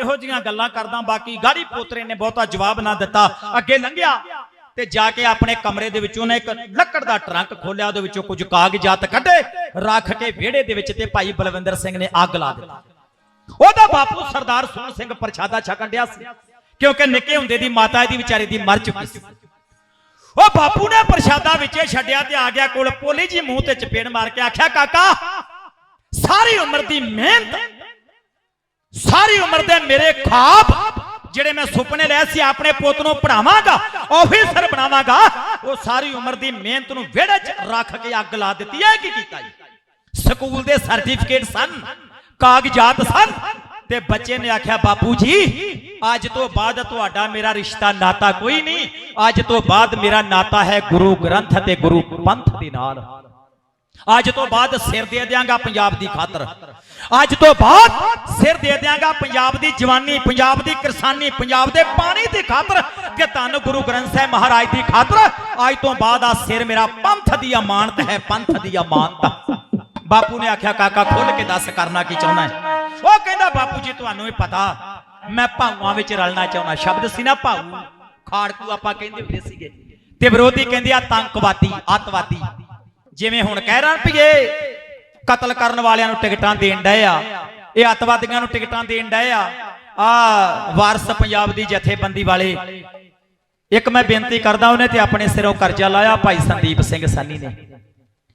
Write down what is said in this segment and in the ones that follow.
ਇਹੋ ਜੀਆਂ ਗੱਲਾਂ ਕਰਦਾ, ਬਾਕੀ ਗਾੜੀ ਪੋਤਰੇ ਨੇ ਬਹੁਤਾ ਜਵਾਬ ਨਾ ਦਿੱਤਾ। ਅੱਗੇ ਲੰਘਿਆ ਤੇ ਜਾ ਕੇ ਆਪਣੇ ਕਮਰੇ ਦੇ ਵਿੱਚੋਂ ਨੇ ਇੱਕ ਲੱਕੜ ਦਾ ਟਰੰਕ ਖੋਲਿਆ, ਉਹਦੇ ਵਿੱਚੋਂ ਕੁਝ ਕਾਗਜ਼ਾਤ ਕੱਢੇ, ਰੱਖ ਕੇ ਵਿਹੜੇ ਦੇ ਵਿੱਚ ਤੇ ਭਾਈ ਬਲਵਿੰਦਰ ਸਿੰਘ ਨੇ ਅੱਗ ਲਾ ਦਿੱਤੀ। ਉਹਦਾ ਬਾਪੂ ਸਰਦਾਰ ਸੋਹਣ ਸਿੰਘ ਪ੍ਰਸ਼ਾਦਾ ਛਕਣ ਡਿਆ ਸੀ, ਕਿਉਂਕਿ ਨਿੱਕੇ ਹੁੰਦੇ ਦੀ ਮਾਤਾ ਦੀ ਵਿਚਾਰੀ ਦੀ ਮਰ ਚੁੱਕੀ ਸੀ। ਉਹ ਬਾਪੂ ਨੇ ਪ੍ਰਸ਼ਾਦਾ ਵਿੱਚੇ ਛੱਡਿਆ ਤੇ ਆ ਗਿਆ ਕੋਲ, ਪੋਲੀ ਜੀ ਮੂੰਹ ਤੇ ਚਪੇੜ ਮਾਰ ਕੇ ਆਖਿਆ, ਕਾਕਾ, ਸਾਰੀ ਉਮਰ ਦੀ ਮਿਹਨਤ ਸਾਰੀ ਉਮਰ ਦੇ ਮੇਰੇ ਖਾਬ ਜਿਹੜੇ ਮੈਂ ਸੁਪਨੇ ਲਏ ਸੀ ਆਪਣੇ ਪੁੱਤ ਨੂੰ ਪੜਾਵਾਂਗਾ ਆਫੀਸਰ ਬਣਾਵਾਂਗਾ, ਉਹ ਸਾਰੀ ਉਮਰ ਦੀ ਮਿਹਨਤ ਨੂੰ ਵਿਹੜੇ 'ਚ ਰੱਖ ਕੇ ਅੱਗ ਲਾ ਦਿੱਤੀ ਹੈ ਕੀ ਕੀਤਾ ਜੀ? ਸਕੂਲ ਦੇ ਸਰਟੀਫਿਕੇਟ ਸਨ, ਕਾਗਜ਼ਾਤ ਸਨ ਤੇ ਬੱਚੇ ਨੇ ਆਖਿਆ, ਬਾਪੂ ਜੀ, ਅੱਜ ਤੋਂ ਬਾਅਦ ਤੁਹਾਡਾ ਮੇਰਾ ਰਿਸ਼ਤਾ ਨਾਤਾ ਕੋਈ ਨਹੀਂ, ਅੱਜ ਤੋਂ ਬਾਅਦ ਮੇਰਾ ਨਾਤਾ ਹੈ ਗੁਰੂ ਗ੍ਰੰਥ ਤੇ ਗੁਰੂ ਪੰਥ ਦੇ ਨਾਲ। ਅੱਜ ਤੋਂ ਬਾਅਦ ਸਿਰ ਦੇ ਦਿਆਂਗਾ ਪੰਜਾਬ ਦੀ ਖਾਤਰ। ਅੱਜ ਤੋਂ ਬਾਅਦ ਸਿਰ ਦੇ ਦਿਆਂਗਾ ਪੰਜਾਬ ਦੀ ਜਵਾਨੀ, ਪੰਜਾਬ ਦੀ ਕਿਰਸਾਨੀ, ਪੰਜਾਬ ਦੇ ਪਾਣੀ ਦੀ ਖਾਤਰ ਕਿ ਧੰਨ ਗੁਰੂ ਗ੍ਰੰਥ ਸਾਹਿਬ ਮਹਾਰਾਜ ਦੀ ਖਾਤਰ ਅੱਜ ਤੋਂ ਬਾਅਦ ਆ ਸਿਰ ਮੇਰਾ ਪੰਥ ਦੀ ਅਮਾਨਤ ਹੈ, ਪੰਥ ਦੀ ਅਮਾਨਤ। ਬਾਪੂ ਨੇ ਆਖਿਆ, ਕਾਕਾ, ਖੁੱਲ ਕੇ ਦੱਸ ਕਰਨਾ ਕੀ ਚਾਹੁੰਦਾ ਹੈ? ਉਹ ਕਹਿੰਦਾ, ਬਾਪੂ ਜੀ, ਤੁਹਾਨੂੰ ਇਹ ਪਤਾ, ਮੈਂ ਭਾਊਆਂ ਵਿੱਚ ਰਲਣਾ ਚਾਹੁੰਦਾ, ਸ਼ਬਦ ਸੀ ਨਾ ਭਾਊ। ਖਾੜਕੂ ਆਪਾਂ ਕਹਿੰਦੇ ਹੁੰਦੇ ਸੀਗੇ। ਤੇ ਵਿਰੋਧੀ ਕਹਿੰਦੇ ਆ, ਤੰਕਵਾਦੀ, ਅੱਤਵਾਦੀ। ਜਿਵੇਂ ਹੁਣ ਕਹਿ ਰਾਂ ਪਈਏ ਕਤਲ ਕਰਨ ਵਾਲਿਆਂ ਨੂੰ ਟਿਕਟਾਂ ਦੇਣ ਡਏ ਆ, ਇਹ ਅੱਤਵਾਦੀਆਂ ਨੂੰ ਟਿਕਟਾਂ ਦੇਣ ਡਏ ਆ ਆ ਵਾਰਸ ਪੰਜਾਬ ਦੀ ਜਥੇਬੰਦੀ ਵਾਲੇ। ਇੱਕ ਮੈਂ ਬੇਨਤੀ ਕਰਦਾ ਉਹਨੇ ਤੇ ਆਪਣੇ ਸਿਰੋਂ ਕਰਜ਼ਾ ਲਾਇਆ, ਭਾਈ ਸੰਦੀਪ ਸਿੰਘ ਸਾਨੀ ਨੇ।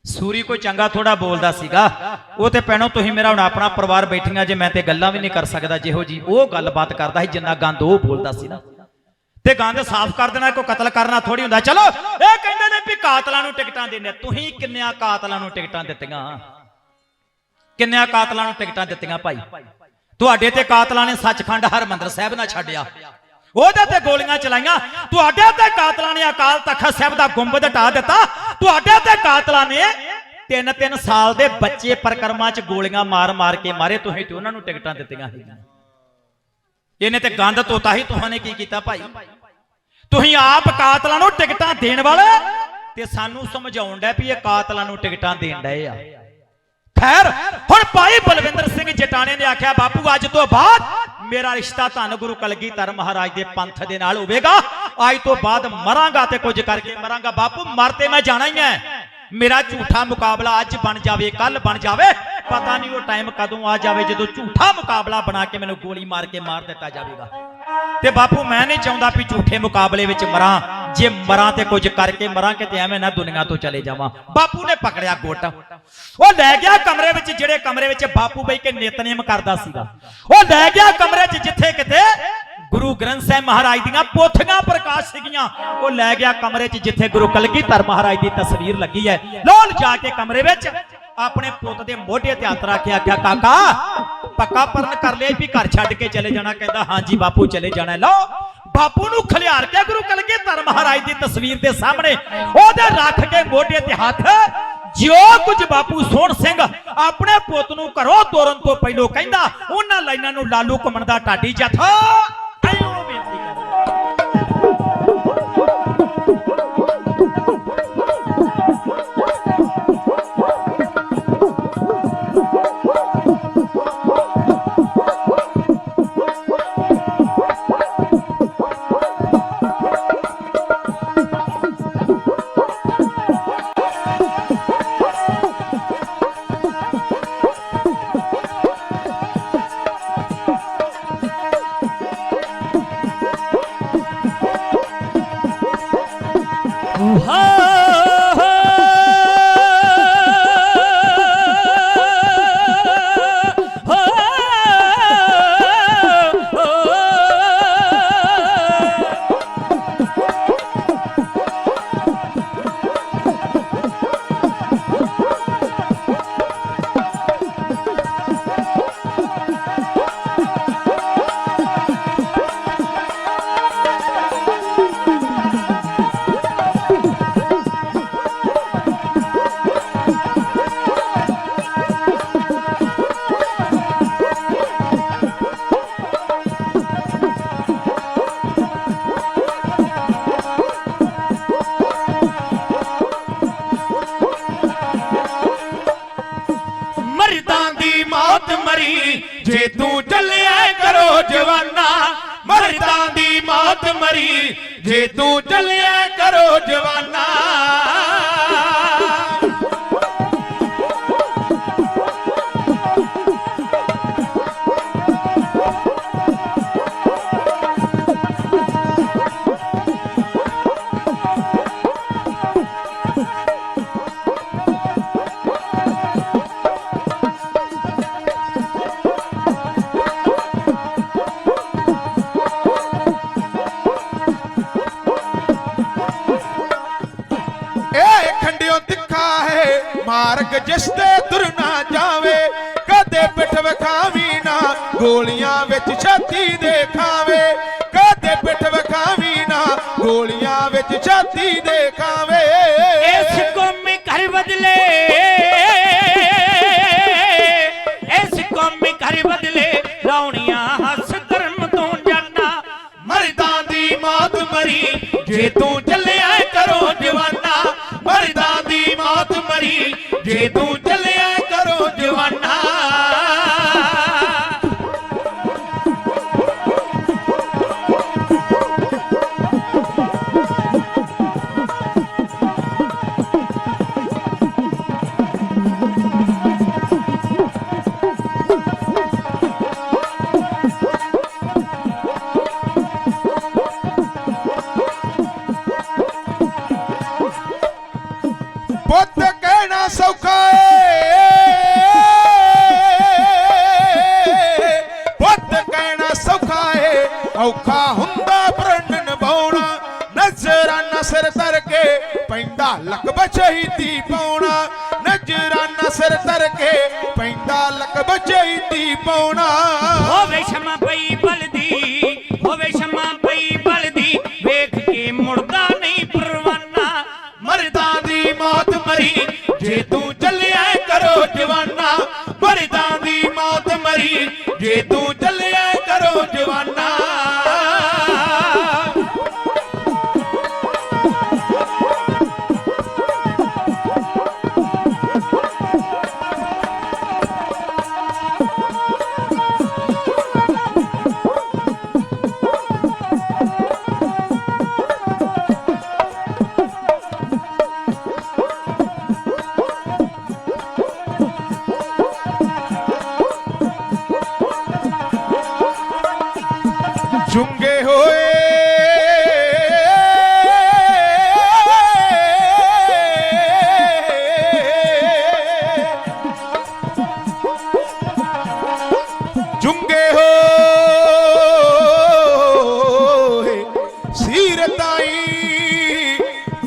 ਸੂਰੀ ਕੋਈ ਚੰਗਾ ਥੋੜਾ ਬੋਲਦਾ ਸੀਗਾ। ਉਹ ਤੇ ਪੈਣੋ ਤੁਸੀਂ ਮੇਰਾ ਹੁਣ ਆਪਣਾ ਪਰਿਵਾਰ ਬੈਠੀਆਂ ਜੇ ਮੈਂ ਤੇ ਗੱਲਾਂ ਵੀ ਨਹੀਂ ਕਰ ਸਕਦਾ, ਜਿਹੋ ਜੀ ਉਹ ਗੱਲਬਾਤ ਕਰਦਾ ਸੀ, ਜਿੰਨਾ ਗੰਦ ਉਹ ਬੋਲਦਾ ਸੀ ਨਾ। ਤੇ ਗੰਦ ਸਾਫ਼ ਕਰ ਦੇਣਾ, ਕੋਈ ਕਤਲ ਕਰਨਾ ਥੋੜੀ ਹੁੰਦਾ। ਚਲੋ, ਇਹ ਕਹਿੰਦੇ ਨੇ ਵੀ ਕਾਤਲਾਂ ਨੂੰ ਟਿਕਟਾਂ ਦੇਣੇ ਤੁਸੀਂ ਕਿੰਨਿਆਂ ਕਾਤਲਾਂ ਨੂੰ ਟਿਕਟਾਂ ਦਿੱਤੀਆਂ? ਕਿੰਨਿਆਂ ਕਾਤਲਾਂ ਨੂੰ ਟਿਕਟਾਂ ਦਿੱਤੀਆਂ ਭਾਈ? ਤੁਹਾਡੇ ਤੇ ਕਾਤਲਾਂ ਨੇ ਸੱਚਖੰਡ ਹਰਮੰਦਰ ਸਾਹਿਬ ਨਾਲ ਛੱਡਿਆ। ਉਹਦੇ ਤੇ ਗੋਲੀਆਂ ਚਲਾਈਆਂ। ਤੁਹਾਡੇ ਤੇ ਕਾਤਲਾਂ ਨੇ ਅਕਾਲ ਤਖਤ ਸਾਹਿਬ ਦਾ ਗੁੰਬਦ ਢਾ ਦਿੱਤਾ। ਤੁਹਾਡੇ ਤੇ ਕਾਤਲਾਂ ਨੇ ਤਿੰਨ ਤਿੰਨ ਸਾਲ ਦੇ ਬੱਚੇ ਪ੍ਰਕਰਮਾਂ 'ਚ ਗੋਲੀਆਂ ਮਾਰ ਮਾਰ ਕੇ ਮਾਰੇ। ਤੁਸੀਂ ਤੇ ਉਹਨਾਂ ਨੂੰ ਟਿਕਟਾਂ ਦਿੱਤੀਆਂ ਸੀਗੀਆਂ। ਇਹਨੇ ਤੇ ਗੰਦ ਤੋਤਾ ਹੀ ਤੁਹਾਨੂੰ ਕੀ ਕੀਤਾ ਭਾਈ? ਤੁਸੀਂ ਆਪ ਕਾਤਲਾਂ ਨੂੰ ਟਿਕਟਾਂ ਦੇਣ ਵਾਲੇ ਤੇ ਸਾਨੂੰ ਸਮਝਾਉਣ ਡੈ ਵੀ ਇਹ ਕਾਤਲਾਂ ਨੂੰ ਟਿਕਟਾਂ ਦੇਣ ਡਏ ਆ। ਖੈਰ, ਹੁਣ ਭਾਈ ਬਲਵਿੰਦਰ ਸਿੰਘ ਜਟਾਣੇ ਨੇ ਆਖਿਆ, ਬਾਪੂ, ਅੱਜ ਤੋਂ ਬਾਅਦ ਮੇਰਾ ਰਿਸ਼ਤਾ ਧੰਨ ਗੁਰੂ ਕਲਗੀਧਰ ਮਹਾਰਾਜ ਦੇ ਪੰਥ ਦੇ ਨਾਲ ਹੋਵੇਗਾ। ਅੱਜ ਤੋਂ ਬਾਅਦ ਮਰਾਂਗਾ ਤੇ ਕੁਝ ਕਰਕੇ ਮਰਾਂਗਾ। ਬਾਪੂ, ਮਰ ਤੇ ਮੈਂ ਜਾਣਾ ਹੀ ਹੈ ਮੇਰਾ ਝੂਠਾ ਮੁਕਾਬਲਾ ਅੱਜ ਬਣ ਜਾਵੇ ਕੱਲ ਬਣ ਜਾਵੇ। ਪਤਾ ਨਹੀਂ ਉਹ ਟਾਈਮ ਕਦੋਂ ਆ ਜਾਵੇ ਜਦੋਂ ਝੂਠਾ ਮੁਕਾਬਲਾ ਬਣਾ ਕੇ ਮੈਨੂੰ ਗੋਲੀ ਮਾਰ ਕੇ ਮਾਰ ਦਿੱਤਾ ਜਾਵੇਗਾ। ਤੇ ਬਾਪੂ ਮੈਂ ਨਹੀਂ ਚਾਹੁੰਦਾ ਵੀ ਝੂਠੇ ਮੁਕਾਬਲੇ ਵਿੱਚ ਮਰਾਂ। ਜੇ ਮਰਾਂ ਤੇ ਕੁਝ ਕਰਕੇ ਮਰਾਂ ਕਿਤੇ ਐਵੇਂ ਨਾ ਦੁਨੀਆ ਤੋਂ ਚਲੇ ਜਾਵਾਂ। ਬਾਪੂ ਨੇ ਪਕੜਿਆ ਗੁੱਟ। ਉਹ ਲੈ ਗਿਆ ਕਮਰੇ ਵਿੱਚ ਜਿਹੜੇ ਕਮਰੇ ਵਿੱਚ ਬਾਪੂ ਬਈ ਕੇ ਨਿਤਨੇਮ ਕਰਦਾ ਸੀਗਾ। ਉਹ ਲੈ ਗਿਆ ਕਮਰੇ 'ਚ ਜਿੱਥੇ ਕਿਤੇ ਗੁਰੂ ਗ੍ਰੰਥ ਸਾਹਿਬ ਮਹਾਰਾਜ ਦੀਆਂ ਪੋਥੀਆਂ ਪ੍ਰਕਾਸ਼ ਸੀਗੀਆਂ। ਉਹ ਲੈ ਗਿਆ ਕਮਰੇ 'ਚ ਜਿੱਥੇ ਗੁਰੂ ਕਲਗੀਧਰ ਮਹਾਰਾਜ ਦੀ ਤਸਵੀਰ ਲੱਗੀ ਹੈ। ਲੋਲ ਜਾ ਕੇ ਕਮਰੇ ਵਿੱਚ ਆਪਣੇ ਪੁੱਤ ਦੇ ਮੋਢੇ ਤੇ ਹੱਥ ਰੱਖ ਕੇ ਆਖਿਆ ਕਾਕਾ ਪੱਕਾ ਪਰਨ ਕਰ ਲਿਆ ਵੀ ਘਰ ਛੱਡ ਕੇ ਚਲੇ ਜਾਣਾ, ਕਹਿੰਦਾ, ਹਾਂਜੀ, ਬਾਪੂ ਚਲੇ ਜਾਣਾ। ਲਓ, ਬਾਪੂ ਨੂੰ ਖਲਿਆਰ ਕੇ ਗੁਰੂ ਕਲਗੀਧਰ ਮਹਾਰਾਜ ਦੀ ਤਸਵੀਰ ਦੇ ਸਾਹਮਣੇ, ਉਹਦੇ ਰੱਖ ਕੇ ਮੋਢੇ ਤੇ ਹੱਥ, ਜਿਉ ਕੁਝ ਬਾਪੂ ਸੋਹਣ ਸਿੰਘ ਆਪਣੇ ਪੁੱਤ ਨੂੰ ਘਰੋਂ ਤੋਰਨ ਤੋਂ ਪਹਿਲਾਂ ਕਹਿੰਦਾ, ਉਹਨਾਂ ਲਾਈਨਾਂ ਨੂੰ ਲਾਲੂ ਘੁੰਮਣ ਦਾ ਢਾਡੀ ਜਥਾ। ਜੇ ਤੂੰ ਚੱਲਿਆ ਕਰੋ ਜਵਾਨਾ ਮਰਦਾਂ ਦੀ ਮੌਤ ਮਰੀ। ਜੇ ਤੂੰ ਚੱਲਿਆ ਕਰੋ ਜਵਾਨਾ ਖੰਡਿਓ ਤਿੱਖਾ ਹੈ। ਮਾਰਗ ਜਿਸ ਤੇ ਤੁਰ ਨਾ ਜਾਵੇ ਕਦੇ ਪਿੱਠ ਵਿਖਾਵੀ ਨਾ ਗੋਲੀਆਂ ਵਿੱਚ ਛਾਤੀ ਦੇ ਖਾਵੇ। ਕਦੇ ਪਿੱਠ ਵਿਖਾਵੀ ਨਾ ਗੋਲੀਆਂ ਵਿੱਚ ਛਾਤੀ ਦੇ ਖਾਵੇ। ਇਸ ਕੌਮੀ ਘਰ ਬਦਲੇ ਇਸ ਕੌਮੀ ਘਰ ਬਦਲੇ ਰੌਣੀਆਂ ਹੱਸ ਧਰਮ ਤੋਂ ਜਾਣਾ ਮਰਦਾਂ ਦੀ ਮੌਤ ਮਰੀ ਜੇ ਤੂੰ ਜੇ ਤੂੰ ਚੱਲਿਆ ਕਰੋ ਜਵਾਨਾ। ਪੁੱਤ ਕਹਿਣਾ ਸੌਖਾ ਏ ਪੁੱਤ ਕਹਿਣਾ ਸੌਖਾ ਏ ਔਖਾ ਹੁੰਦਾ ਪ੍ਰਣ ਨਿਭਾਉਣਾ ਨਜ਼ਰਾਂ ਸਿਰ ਧਰ ਕੇ ਪੈਂਦਾ ਲਕਬ ਸ਼ਹੀਦੀ ਪਾਉਣਾ। ਨਜ਼ਰਾਨਾ ਸਿਰ ਧਰ ਕੇ ਪੈਂਦਾ ਲਕਬ ਸ਼ਹੀਦੀ ਪਾਉਣਾ। ਹੋਵੇ ਸ਼ਮਾ ਜੇ ਤੂੰ ਚੱਲਿਆ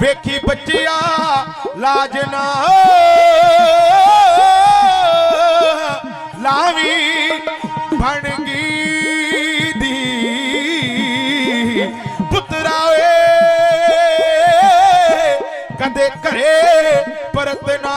ਵੇਖੀ ਬੱਚਿਆ ਲਾਜ ਨਾ ਲਾਵੀ ਬਣ ਗਈ ਦੀ। ਪੁੱਤਰਾ ਏ ਕਦੇ ਘਰੇ ਪਰਤ ਨਾ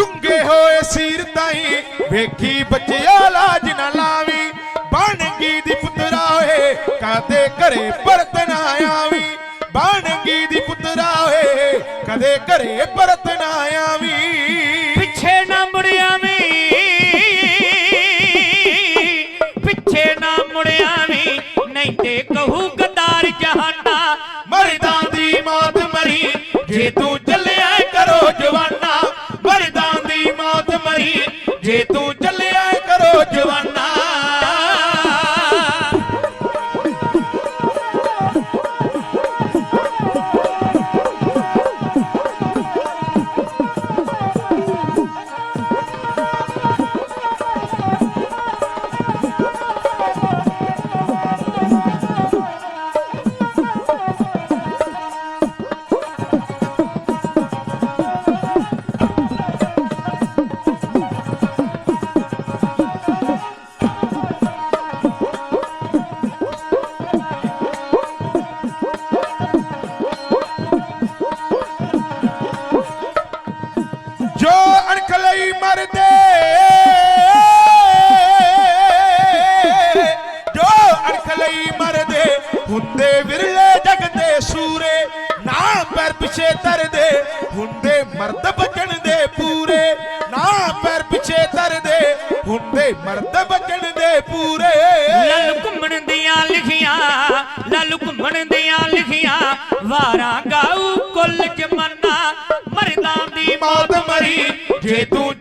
ਚੁੰਗੇ ਹੋਏ ਸੀਰ ਤਾਈ, ਵੇਖੀ ਬੱਚਿਆ ਲਾਜ ਨਾ ਲਾਵੀ। ਬਣ ਗਈ ਦੀ ਪੁੱਤਰਾ ਓਏ ਕਦੇ ਘਰੇ ਪਰਤ ਨਾ ਆਵੀ। ਬਣ ਗਈ ਦੀ ਪੁੱਤਰਾ ਓਏ ਕਦੇ ਘਰੇ ਪਰਤ ਨਾ ਆਵੀ। ਪੂਰੇ ਨਾ ਪੈਰ ਪਿਛੇ ਧਰਦੇ, ਹੁੰਦੇ ਮਰਦ ਬਚਣ ਦੇ ਪੂਰੇ। ਨਾ ਪੈਰ ਪਿਛੇ ਧਰਦੇ, ਹੁੰਦੇ ਮਰਦ ਬਚਣ ਦੇ ਪੂਰੇ। ਲੱਲ ਘੁੰਮਣ ਦੀਆਂ ਲਿਖੀਆਂ ਲੱਲ ਘੁੰਮਣ ਦੀਆਂ ਲਿਖੀਆਂ, ਵਾਰਾਂ ਗਾਉ ਕੁੱਲ ਜਮਾਨਾ, ਮਰਦਾਂ ਦੀ ਮੌਤ ਮਰੀ, ਜੇ ਤੂੰ